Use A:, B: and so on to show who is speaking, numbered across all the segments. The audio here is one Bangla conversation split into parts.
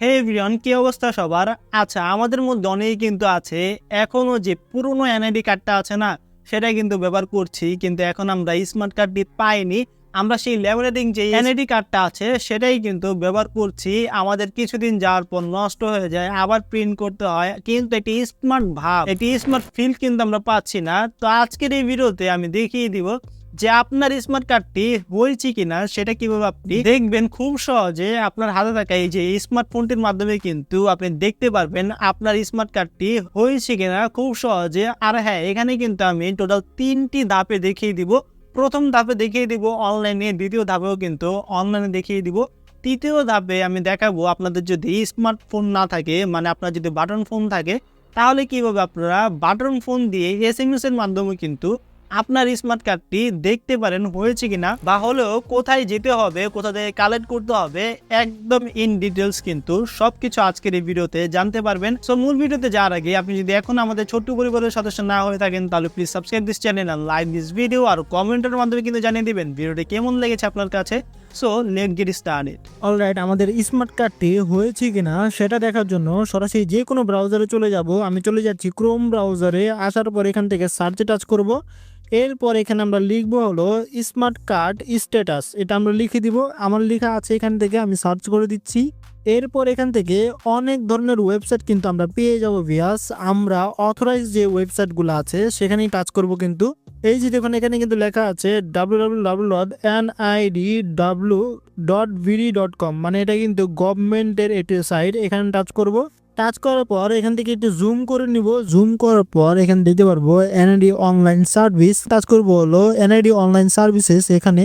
A: হে এভরিওয়ান কি অবস্থা সবার? আচ্ছা আমাদের মধ্যে অনেকেই কিন্তু আছে। এখনও যে পুরনো এনআইডি কার্ডটা আছে না সেটা কিন্তু ব্যবহার করছি কিন্তু এখন আমরা স্মার্ট কার্ডটি পাইনি। আমরা সেই ল্যামিনেটিং যে এনআইডি কার্ডটা আছে সেটাই কিন্তু ব্যবহার করছি। আমাদের কিছুদিন যাওয়ার পর নষ্ট হয়ে যায় আবার প্রিন্ট করতে হয়। কিন্তু এটি স্মার্ট ভাব একটি স্মার্ট ফিল কিন্তু আমরা পাচ্ছি না। তো আজকের এই ভিডিওতে আমি দেখিয়ে দিব যে আপনার স্মার্ট কার্ডটি হয়েছে কিনা সেটা কীভাবে আপনি দেখবেন খুব সহজে আপনার হাতে থাকা এই যে স্মার্টফোনটির মাধ্যমে কিন্তু আপনি দেখতে পারবেন আপনার স্মার্ট কার্ডটি হয়েছে কিনা খুব সহজে। আর হ্যাঁ এখানে কিন্তু আমি টোটাল তিনটি ধাপে দেখিয়ে দিব। প্রথম ধাপে দেখিয়ে দিব অনলাইনে দ্বিতীয় ধাপেও কিন্তু অনলাইনে দেখিয়ে দিব। তৃতীয় ধাপে আমি দেখাবো আপনাদের যদি স্মার্টফোন না থাকে মানে আপনার যদি বাটন ফোন থাকে, তাহলে কীভাবে আপনারা বাটন ফোন দিয়ে এস এম মাধ্যমে কিন্তু আপনার স্মার্ট কার্ডটি দেখতে পারেন হয়েছে কিনা, বা হলেও কোথায় যেতে হবে, কোথা থেকে কালেক্ট করতে হবে, একদম ইন ডিটেলস কিন্তু সবকিছু আজকের এই ভিডিওতে জানতে পারবেন। সো মূল ভিডিওতে যাওয়ার আগে আপনি যদি এখন আমাদের ছোট্ট পরিবারের সদস্য না হয়ে থাকেন, তাহলে প্লিজ সাবস্ক্রাইব দিস চ্যানেল আর লাইক দিস ভিডিও আর কমেন্টের মাধ্যমে কিন্তু জানিয়ে দিবেন ভিডিওটি কেমন লেগেছে আপনার কাছে। So let get started
B: alright আমাদের স্মার্ট কার্ডটি হয়েছে কিনা, সেটা দেখার জন্য সরাসরি যে কোনো ব্রাউজারে চলে যাব। আমি চলে যাচ্ছি ক্রোম ব্রাউজারে আসার পর এখান থেকে সার্চে টাচ করব। এরপর এখানে আমরা লিখব হলো স্মার্ট কার্ড স্ট্যাটাস এটা আমরা লিখে দিব। আমার লেখা আছে এখান থেকে, আমি সার্চ করে দিচ্ছি। এরপর এখান থেকে অনেক ধরনের ওয়েবসাইট কিন্তু আমরা পেয়ে যাব ভিয়াস আমরা অথরাইজ যে ওয়েবসাইটগুলো আছে, সেখানেই টাচ করব কিন্তু। এই যে দেখুন, এখানে কিন্তু লেখা আছে W dot N dot dot com মানে এটা কিন্তু গভর্নমেন্টের এটি সাইট এখানে টাচ করব। টাচ করার পর এখান থেকে একটু জুম করে নিব। জুম করার পর এখানে দিতে পারব এনআইডি অনলাইন সার্ভিস টাচ করব হলো এনআইডি অনলাইন সার্ভিসেস এখানে।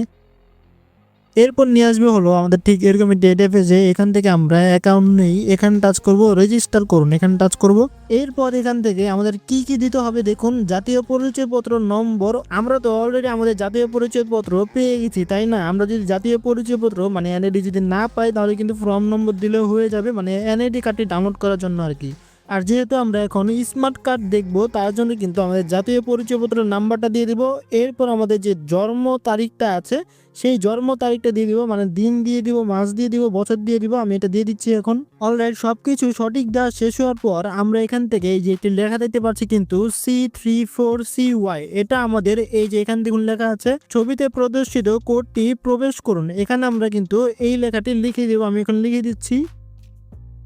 B: এরপর নিয়ে আসবে হলো আমাদের ঠিক এরকম ডেটা পেজে এখান থেকে আমরা অ্যাকাউন্ট নেই, এখানে টাচ করব রেজিস্টার করুন, এখানে টাচ করব। এরপর এখান থেকে আমাদের কি কি দিতে হবে দেখুন, জাতীয় পরিচয়পত্র নম্বর, আমরা তো অলরেডি আমাদের জাতীয় পরিচয়পত্র পেয়ে গেছি, তাই না? আমরা যদি জাতীয় পরিচয়পত্র মানে এনআইডি যদি না পাই, তাহলে কিন্তু ফর্ম নম্বর দিলেও হয়ে যাবে মানে এনআইডি কার্ডটি ডাউনলোড করার জন্য আর কি। আর যেহেতু আমরা এখন স্মার্ট কার্ড দেখব, তার জন্য কিন্তু আমাদের জাতীয় পরিচয়পত্রের নাম্বারটা দিয়ে দিব। এরপর আমাদের যে জন্ম তারিখটা আছে, সেই জন্ম তারিখটা দিয়ে দিব মানে দিন দিয়ে দিব, মাস দিয়ে দিব, বছর দিয়ে দিব, আমি এটা দিয়ে দিচ্ছি এখন। অলরাইট সব কিছু সঠিক দেওয়া শেষ হওয়ার পর আমরা এখান থেকে এই যে একটি লেখা দেখতে পাচ্ছি কিন্তু C three four C Y এটা আমাদের এই যে এখান থেকে লেখা আছে, ছবিতে প্রদর্শিত কোডটি প্রবেশ করুন। এখানে আমরা কিন্তু এই লেখাটি লিখে দিব, আমি এখন লিখে দিচ্ছি।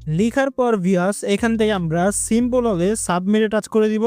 B: লিখার পর ভিয়াস এখান থেকে আমরা সিম্পল হলে সাবমিটে টাচ করে দিব।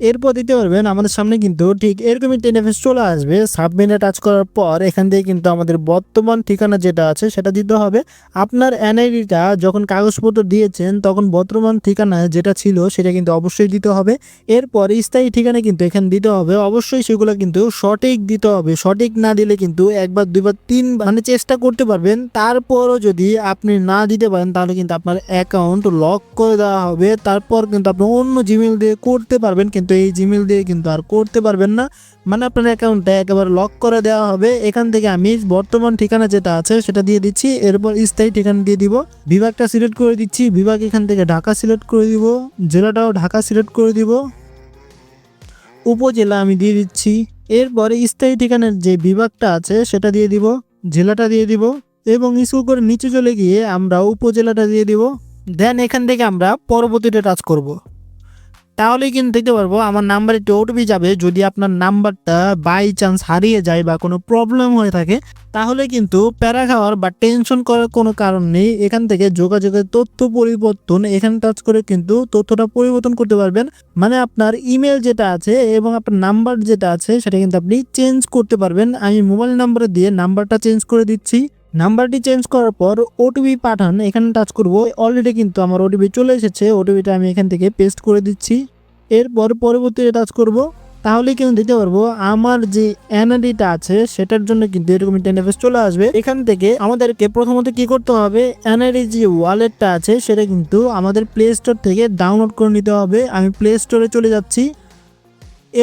B: এরপর দিতে পারবেন আমাদের সামনে কিন্তু ঠিক এরকম ইন্টারফেস চলে আসবে। সাবমিটে টাচ করার পর এখান থেকে কিন্তু আমাদের বর্তমান ঠিকানা যেটা আছে সেটা দিতে হবে। আপনার এনআইডিটা যখন কাগজপত্র দিয়েছেন তখন বর্তমান ঠিকানা যেটা ছিল সেটা কিন্তু অবশ্যই দিতে হবে। এরপর স্থায়ী ঠিকানা কিন্তু এখানে দিতে হবে। অবশ্যই সেগুলো কিন্তু সঠিক দিতে হবে। সঠিক না দিলে কিন্তু একবার, দুইবার তিনবার মানে চেষ্টা করতে পারবেন। তারপরও যদি আপনি না দিতে পারেন তাহলে কিন্তু আপনার অ্যাকাউন্ট লক করে দেওয়া হবে। তারপর কিন্তু আপনি অন্য জিমেল দিয়ে করতে পারবেন কিন্তু এই জিমেল দিয়ে কিন্তু আর করতে পারবেন না। মানে আপনার অ্যাকাউন্টটা একেবারে লক করে দেওয়া হবে। এখান থেকে আমি বর্তমান ঠিকানা যেটা আছে সেটা দিয়ে দিচ্ছি। এরপর স্থায়ী ঠিকানা দিয়ে দিব। বিভাগটা সিলেক্ট করে দিচ্ছি। বিভাগ এখান থেকে ঢাকা সিলেক্ট করে দিব। জেলাটাও ঢাকা সিলেক্ট করে দিব। উপজেলা আমি দিয়ে দিচ্ছি। এরপরে স্থায়ী ঠিকানার যে বিভাগটা আছে সেটা দিয়ে দিব। জেলাটা দিয়ে দিব। এবং স্কুল করে নিচে চলে গিয়ে আমরা উপজেলাটা দিয়ে দিব। দেন এখান থেকে আমরা পরবর্তীতে টাচ করব। তাহলে কিন্তু দেখতে পারব আমার নাম্বারে একটি ওটিপি যাবে। যদি আপনার নাম্বারটা বাই চান্স হারিয়ে যায় বা কোনো প্রবলেম হয়ে থাকে, তাহলে কিন্তু প্যারা খাওয়ার বা টেনশন করার কোনো কারণ নেই। এখান থেকে যোগাযোগের তথ্য পরিবর্তন, এখানে টাচ করে কিন্তু তথ্যটা পরিবর্তন করতে পারবেন। মানে আপনার ইমেল যেটা আছে এবং আপনার নাম্বার যেটা আছে, সেটা কিন্তু আপনি চেঞ্জ করতে পারবেন। আমি মোবাইল নাম্বার দিয়ে নাম্বারটা চেঞ্জ করে দিচ্ছি। নাম্বারটি চেঞ্জ করার পর ওটিপি পাঠান। এখানে টাচ করব। অলরেডি কিন্তু আমার ওটিপি চলে এসেছে। ওটিপিটা আমি এখান থেকে পেস্ট করে দিচ্ছি। এরপর পরবর্তীতে টাচ করব। তাহলে কিন্তু দিতে পারব, আমার যে এনআইডিটা আছে, সেটার জন্য কিন্তু এরকম ইন্টারনেফেস চলে আসবে। এখান থেকে আমাদেরকে প্রথমত কি করতে হবে? এনআইডি যে ওয়ালেটটা আছে, সেটা কিন্তু আমাদের প্লে স্টোর থেকে ডাউনলোড করে নিতে হবে। আমি প্লে স্টোরে চলে যাচ্ছি।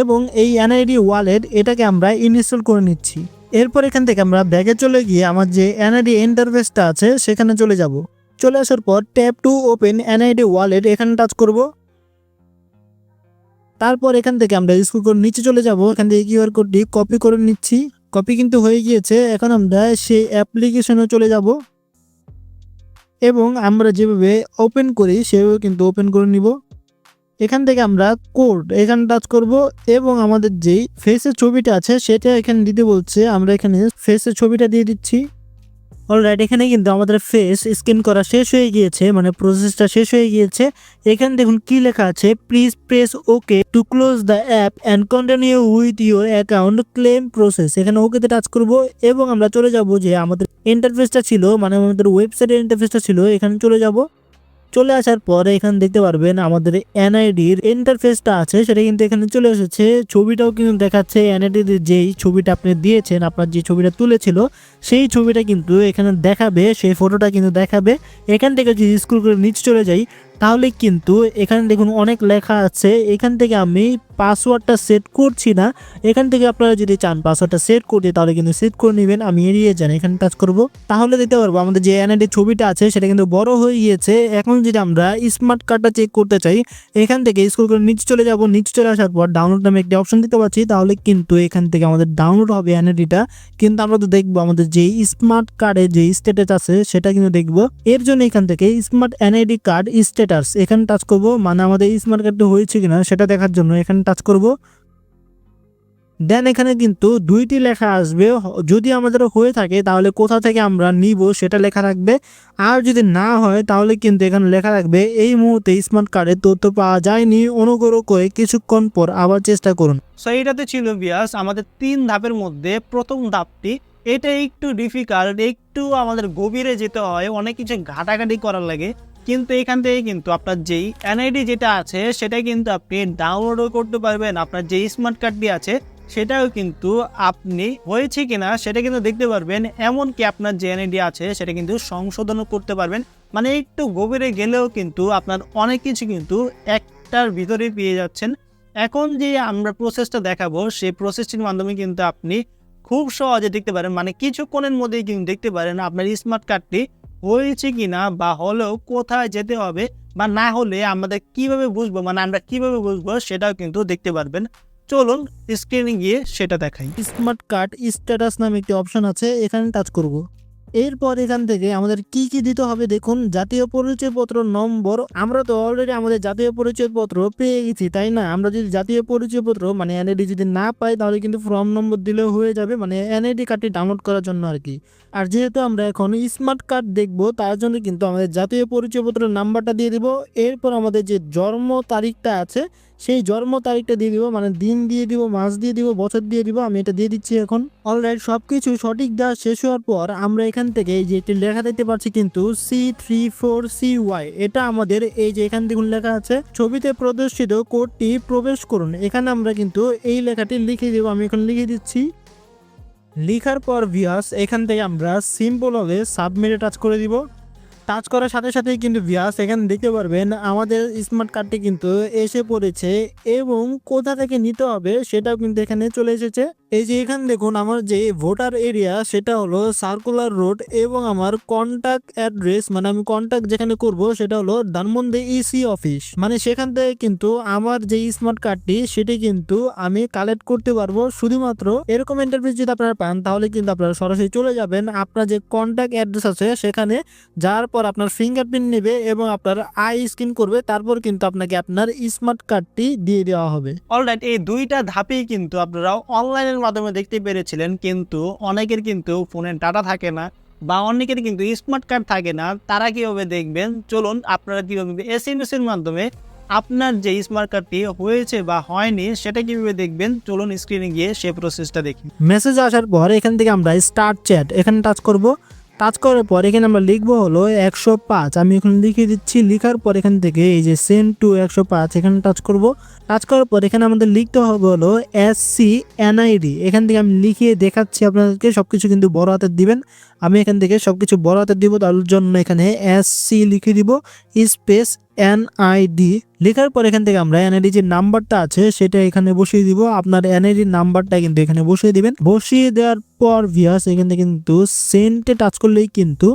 B: এবং এই এনআইডি ওয়ালেট এটাকে আমরা ইনস্টল করে নিচ্ছি। এরপর এখান থেকে আমরা ব্যাগে চলে গিয়ে আমার যে এনআইডি ইন্টারফেসটা আছে, সেখানে চলে যাব। চলে আসার পর tap to open NID wallet এখানে টাচ করব। তারপর এখান থেকে আমরা স্কুল করে নিচে চলে যাব। এখান থেকে কিউআর কোডটি কপি করে নিচ্ছি। কপি কিন্তু হয়ে গিয়েছে। এখন আমরা সেই অ্যাপ্লিকেশনে চলে যাব। এবং আমরা যেভাবে ওপেন করি, সেভাবে কিন্তু ওপেন করে নিব। এখান থেকে আমরা কোড এখানে টাচ করব এবং আমাদের যেই ফেসের ছবিটা আছে সেটা এখানে দিতে বলছে, আমরা এখানে ফেসের ছবিটা দিয়ে দিচ্ছি। অলরাইট এখানে কিন্তু আমাদের ফেস স্ক্যান করা শেষ হয়ে গিয়েছে মানে প্রসেসটা শেষ হয়ে গিয়েছে। এখানে দেখুন কি লেখা আছে please press okay to close the app and continue with your account claim process এখানে ওকেতে টাচ করব এবং আমরা চলে যাব যে আমাদের ইন্টারফেসটা ছিল মানে আমাদের ওয়েবসাইটের ইন্টারফেসটা ছিল, এখানে চলে যাব। চলে আসার পরে এখানে দেখতে পারবেন আমাদের এনআইডির ইন্টারফেসটা আছে, সেটা কিন্তু এখানে চলে এসেছে। ছবিটাও কিন্তু দেখাচ্ছে এনআইডির যেই ছবিটা আপনি দিয়েছেন, আপনার যে ছবিটা তুলেছিল, সেই ছবিটা কিন্তু এখানে দেখাবে, সেই ফটোটা কিন্তু দেখাবে। এখান থেকে যদি স্ক্রল করে নিচে চলে যাই, তাহলে কিন্তু এখানে দেখুন অনেক লেখা আছে। এখান থেকে আমি পাসওয়ার্ডটা সেট করছি না, এখান থেকে আপনারা যদি চান পাসওয়ার্ডটা সেট করতে, তাহলে কিন্তু সেট করে নেবেন। আমি এড়িয়ে যান, এখানে টাচ করব। তাহলে দেখতে পারব, আমাদের যে এনআইডি ছবিটা আছে, সেটা কিন্তু বড় হয়ে গিয়েছে। এখন যদি আমরা স্মার্ট কার্ডটা চেক করতে চাই, এখান থেকে স্কুল করে নিচে চলে যাব। নিচে চলে আসার পর ডাউনলোড নামে একটি অপশন দিতে পারছি তাহলে কিন্তু এখান থেকে আমাদের ডাউনলোড হবে এনআইডিটা কিন্তু আমরা তো দেখব, আমাদের যে স্মার্ট কার্ডের যে স্ট্যাটাস আছে, সেটা কিন্তু দেখব। এর জন্য এখান থেকে স্মার্ট এনআইডি কার্ড স্ট্যাটাস এখানে টাচ করব। মানে আমাদের স্মার্ট কার্ডটা হয়েছে কিনা, সেটা দেখার জন্য এখানে টাচ করব। দেন এখানে কিন্তু দুইটি লেখা আসবে। যদি আমাদের হয়ে থাকে, তাহলে কোথা থেকে আমরা নিব সেটা লেখা থাকবে। আর যদি না হয়, তাহলে কিন্তু এখানে লেখা থাকবে, এই মুহূর্তে স্মার্ট কার্ডের তথ্য পাওয়া যায়নি। অনুগ্রহ করে কিছুক্ষণ পর আবার চেষ্টা করুন।
A: সো এইটাতে ছিল বিয়াস, আমাদের তিন ধাপের মধ্যে প্রথম ধাপটি। এটা একটু ডিফিকাল্ট একটু আমাদের গভীরে যেতে হয়, অনেক কিছু ঘাটাঘাটি করার লাগে। কিন্তু এখান থেকে কিন্তু আপনার যেই এনআইডি যেটা আছে, সেটা কিন্তু আপনি ডাউনলোডও করতে পারবেন। আপনার যে স্মার্ট কার্ডটি আছে, সেটাও কিন্তু আপনি হয়েছে কিনা, সেটা কিন্তু দেখতে পারবেন। এমনকি আপনার যে এনআইডি আছে, সেটা কিন্তু সংশোধনও করতে পারবেন। মানে একটু গভীরে গেলেও কিন্তু আপনার অনেক কিছু কিন্তু একটার ভিতরে পেয়ে যাচ্ছেন। এখন যে আমরা প্রসেসটা দেখাবো, সেই প্রসেসটির মাধ্যমে কিন্তু আপনি খুব সহজে দেখতে পারেন। মানে কিছুক্ষণের মধ্যেই কিন্তু দেখতে পারেন আপনার স্মার্ট কার্ডটি হয়েছে কিনা বা হলেও কোথায় যেতে হবে বা না হলে আমাদের কীভাবে বুঝব মানে আমরা কীভাবে বুঝব সেটাও কিন্তু দেখতে পারবেন। চলুন স্ক্রিনে গিয়ে সেটা দেখাই।
B: স্মার্ট কার্ড স্ট্যাটাস নামে একটি অপশন আছে, এখানে টাচ করব। এরপর এখান থেকে আমাদের কি কি দিতে হবে দেখুন, জাতীয় পরিচয়পত্র নম্বর আমরা তো অলরেডি আমাদের জাতীয় পরিচয়পত্র পেয়ে গেছি, তাই না? আমরা যদি জাতীয় পরিচয়পত্র মানে এনআইডি যদি না পাই তাহলে কিন্তু ফর্ম নম্বর দিলেও হয়ে যাবে মানে এনআইডি কার্ডটি ডাউনলোড করার জন্য আর কি। আর যেহেতু আমরা এখন স্মার্ট কার্ড দেখব, তার জন্য কিন্তু আমাদের জাতীয় পরিচয়পত্রের নাম্বারটা দিয়ে দিব। এরপর আমাদের যে জন্ম তারিখটা আছে সেই জন্ম তারিখটা দিয়ে দিব মানে দিন দিয়ে দিব, মাস দিয়ে দিব, বছর দিয়ে দিব, আমি এটা দিয়ে দিচ্ছি এখন। অলরাইট সব কিছু সঠিক দেওয়া শেষ হওয়ার পর আমরা এখান থেকে যে এটি লেখা দেখতে পাচ্ছি কিন্তু C three four C Y এটা আমাদের এই যে এখান থেকে লেখা আছে, ছবিতে প্রদর্শিত কোডটি প্রবেশ করুন। এখানে আমরা কিন্তু এই লেখাটি লিখে দেবো, আমি এখন লিখে দিচ্ছি। লিখার পর ভিয়াস এখান থেকে আমরা সিম্পল হবে সাবমিটে টাচ করে দিব। টাচ করার সাথে সাথেই কিন্তু ভিয়াস এখানে দেখতে পারবেন আমাদের স্মার্ট কার্ডটি কিন্তু এসে পড়েছে এবং কোথা থেকে নিতে হবে সেটাও কিন্তু এখানে চলে এসেছে। এই যে এখানে দেখুন, আমার যে ভোটার এরিয়া সেটা হলো সার্কুলার রোড এবং আমার কন্ট্যাক্ট অ্যাড্রেস মানে আমি কন্ট্যাক্ট যেখানে করব সেটা হলো ধানমন্দি ইসি অফিস মানে সেখান থেকে কিন্তু আমার যে স্মার্ট কার্ডটি সেটি কিন্তু আমি কালেক্ট করতে পারব। শুধুমাত্র এরকম ইন্টারভিউ যদি আপনারা পান, তাহলে কিন্তু আপনারা সরাসরি চলে যাবেন। আপনার যে কন্ট্যাক্ট অ্যাড্রেস আছে, সেখানে যাওয়ার পর আপনার ফিঙ্গারপ্রিন্ট নেবে এবং আপনার আই স্ক্যান করবে। তারপর কিন্তু আপনাকে আপনার স্মার্ট কার্ডটি দিয়ে দেওয়া হবে।
A: অলরাইট এই দুইটা ধাপেই কিন্তু আপনারা অনলাইনের মাধ্যমে দেখতে পেরেছিলেন, কিন্তু অনেকের কিন্তু ফোনে ডাটা থাকে না বা অনেকের কিন্তু স্মার্ট কার্ড থাকে না। তারা কীভাবে দেখবেন? চলুন আপনারা কীভাবে এস এম এর মাধ্যমে আপনার যে স্মার্ট কার্ডটি হয়েছে বা হয়নি, সেটা কীভাবে দেখবেন? চলুন স্ক্রিনে গিয়ে সে প্রসেসটা দেখি।
B: মেসেজ আসার পর এখান থেকে আমরা স্টার্ট চ্যাট এখানে টাচ করব। টাচ করার পর এখানে আমরা লিখব হলো একশো পাঁচ। আমি এখানে লিখে দিচ্ছি, লিখার পর এখান থেকে এই যে সেন টু একশো পাঁচ, এখানে টাচ করব। টাচ করার পর এখানে আমাদের লিখতে হবে হলো এস সি এনআইডি এখান থেকে আমি লিখিয়ে দেখাচ্ছি আপনাদেরকে সব কিছু কিন্তু বড় হাতের দিবেন। আমি এখান থেকে সব কিছু বড় হাতের দিব, তার জন্য এখানে এস সি লিখে দিব, স্পেস এনআইডি লেখার পর এখান থেকে আমরা এনআইডি যে নাম্বারটা আছে সেটা এখানে বসিয়ে দিব। আপনার এনআইডি নাম্বারটা কিন্তু এখানে বসিয়ে দিবেন। বসিয়ে দেওয়ার পর ভিয়াস এখান কিন্তু সেন্টে টাচ করলেই কিন্তু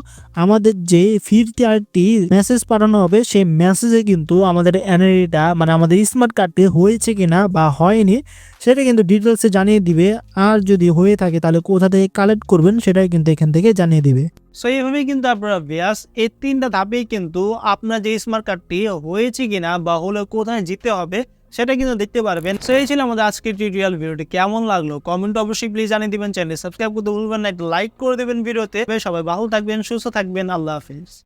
B: আমাদের যে ফিরতি আরটি মেসেজ পাঠানো হবে, সেই মেসেজে কিন্তু আমাদের এনআইডিটা মানে আমাদের স্মার্ট কার্ডটি হয়েছে কিনা বা হয়নি, সেটা কিন্তু ডিটেলসে জানিয়ে দিবে। আর যদি হয়ে থাকে তাহলে কোথা থেকে কালেক্ট করবেন, সেটাই কিন্তু এখান থেকে জানিয়ে দিবে।
A: সো এইভাবেই কিন্তু আপনারা ব্যাস এই তিনটা ধাপেই কিন্তু আপনার যে স্মার্ট কার্ডটি হয়েছে কিনা বা হলে কোথায় জিতে হবে সেটা কিন্তু দেখতে পারবেন। সো এই ছিল আমাদের আজকের টিউটোরিয়াল ভিডিওটি কেমন লাগল? কমেন্ট অবশ্যই প্লিজ জানিয়ে দিবেন। চ্যানেল সাবস্ক্রাইব করতে ভুলবেন না। লাইক করে দেবেন ভিডিওতে সবাই ভালো থাকবেন, সুস্থ থাকবেন। আল্লাহ হাফিজ।